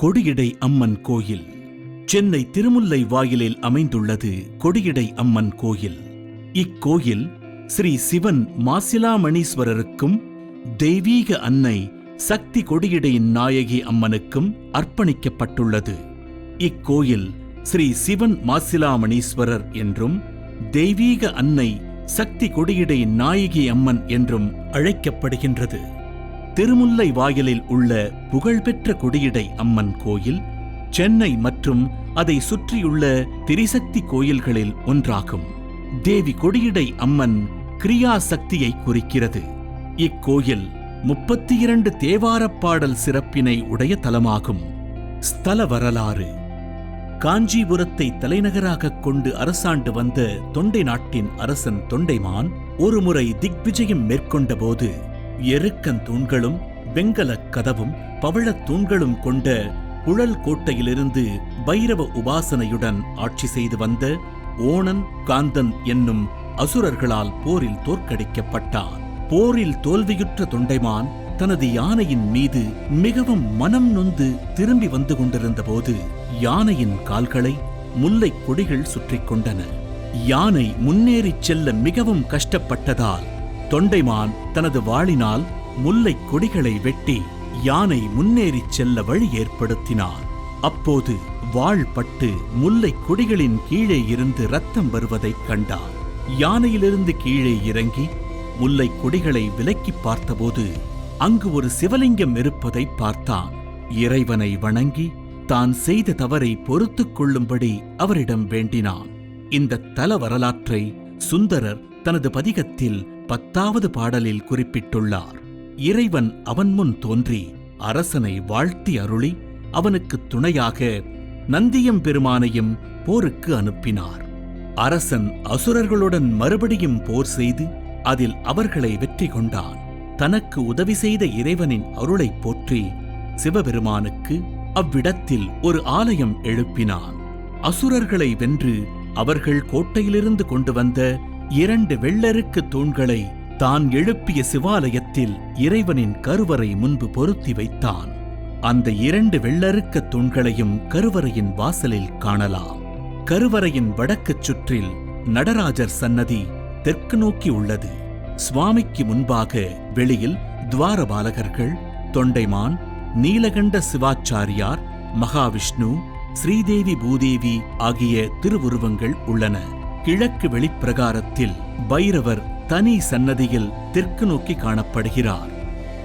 கொடியடை அம்மன் கோயில். சென்னை திருமுல்லை வாயிலில் அமைந்துள்ளது கொடியடை அம்மன் கோயில். இக்கோயில் ஸ்ரீ சிவன் மாசிலாமணீஸ்வரருக்கும் தெய்வீக அன்னை சக்தி கொடியடையின் நாயகி அம்மனுக்கும் அர்ப்பணிக்கப்பட்டுள்ளது. இக்கோயில் ஸ்ரீ சிவன் மாசிலாமணீஸ்வரர் என்றும் தெய்வீக அன்னை சக்தி கொடியிடையின் நாயகி அம்மன் என்றும் அழைக்கப்படுகின்றது. திருமுல்லை வாயிலில் உள்ள புகழ்பெற்ற கொடியடை அம்மன் கோயில் சென்னை மற்றும் அதை சுற்றியுள்ள திரிசக்தி கோயில்களில் ஒன்றாகும். தேவி கொடியடை அம்மன் கிரியா சக்தியை குறிக்கிறது. இக்கோயில் முப்பத்தி இரண்டு தேவாரப்பாடல் சிறப்பினை உடைய தலமாகும். ஸ்தல வரலாறு. காஞ்சிபுரத்தை தலைநகராகக் கொண்டு அரசாண்டு வந்த தொண்டை நாட்டின் அரசன் தொண்டைமான் ஒருமுறை திக்விஜயம் மேற்கொண்டபோது எருக்கன் தூண்களும் வெங்கலக் கதவும் பவழத் தூண்களும் கொண்ட குழல் கோட்டையிலிருந்து பைரவ உபாசனையுடன் ஆட்சி செய்து வந்த ஓணன் காந்தன் என்னும் அசுரர்களால் போரில் தோற்கடிக்கப்பட்டான். போரில் தோல்வியுற்ற தொண்டைமான் தனது யானையின் மீது மிகவும் மனம் நொந்து திரும்பி வந்து கொண்டிருந்தபோது யானையின் கால்களை முல்லைக் கொடிகள் சுற்றிக் கொண்டன. யானை முன்னேறிச் செல்ல மிகவும் கஷ்டப்பட்டதால் தொண்டைமான் தனது வாளினால் முல்லைக் கொடிகளை வெட்டி யானை முன்னேறிச் செல்ல வழி ஏற்படுத்தினான் அப்போது வாள் பட்டு முல்லைக் கொடிகளின் கீழே இருந்து ரத்தம் வருவதைக் கண்டான் யானையிலிருந்து கீழே இறங்கி முல்லைக் கொடிகளை விலக்கிப் பார்த்தபோது அங்கு ஒரு சிவலிங்கம் இருப்பதை பார்த்தான். இறைவனை வணங்கி தான் செய்த தவறை பொறுத்துக் கொள்ளும்படி அவரிடம் வேண்டினான். இந்த தல வரலாற்றை சுந்தரர் தனது பதிகத்தில் பத்தாவது பாடலில் குறிப்பிட்டுள்ளார். இறைவன் அவன் முன் தோன்றி அரசனை வாழ்த்தி அருளி அவனுக்கு துணையாக நந்தியம் பெருமானையும் போருக்கு அனுப்பினார். அரசன் அசுரர்களுடன் மறுபடியும் போர் செய்து அதில் அவர்களை வெற்றி கொண்டான். தனக்கு உதவி செய்த இறைவனின் அருளைப் போற்றி சிவபெருமானுக்கு அவ்விடத்தில் ஒரு ஆலயம் எழுப்பினான். அசுரர்களை வென்று அவர்கள் கோட்டையிலிருந்து கொண்டு வந்த இரண்டு வெள்ளருக்கு தூண்களை தான் எழுப்பிய சிவாலயத்தில் இறைவனின் கருவறை முன்பு பொருத்தி வைத்தான். அந்த இரண்டு வெள்ளருக்க தூண்களையும் கருவறையின் வாசலில் காணலாம். கருவறையின் வடக்குச் சுற்றில் நடராஜர் சன்னதி தெற்கு நோக்கி உள்ளது. சுவாமிக்கு முன்பாக வெளியில் துவாரபாலகர்கள் தொண்டைமான் நீலகண்ட சிவாச்சாரியார் மகாவிஷ்ணு ஸ்ரீதேவி பூதேவி ஆகிய திருவுருவங்கள் உள்ளன. கிழக்கு வெளிப்பிரகாரத்தில் பைரவர் தனி சன்னதியில் தெற்கு நோக்கி காணப்படுகிறார்.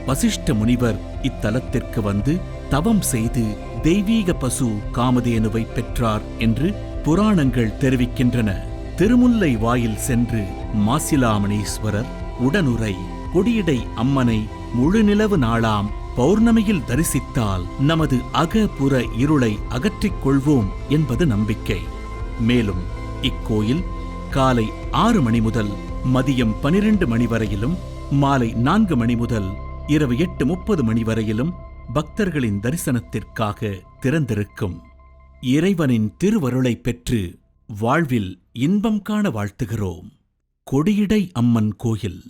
வசிஷ்ட முனிவர் இத்தலத்திற்கு வந்து தவம் செய்து தெய்வீக பசு காமதேனுவை பெற்றார் என்று புராணங்கள் தெரிவிக்கின்றன. திருமுல்லை வாயில் சென்று மாசிலாமணீஸ்வரர் உடனுரை கொடியடை அம்மனை முழுநிலவு நாளாம் பௌர்ணமியில் தரிசித்தால் நமது அக புற இருளை அகற்றிக் கொள்வோம் என்பது நம்பிக்கை. மேலும் இக்கோயில் காலை ஆறு மணி முதல் மதியம் பனிரெண்டு மணி வரையிலும் மாலை நான்கு மணி முதல் இரவு எட்டு முப்பது மணி வரையிலும் பக்தர்களின் தரிசனத்திற்காக திறந்திருக்கும். இறைவனின் திருவருளைப் பெற்று வாழ்வில் இன்பம் காண வாழ்த்துகிறோம். கொடியடை அம்மன் கோயில்.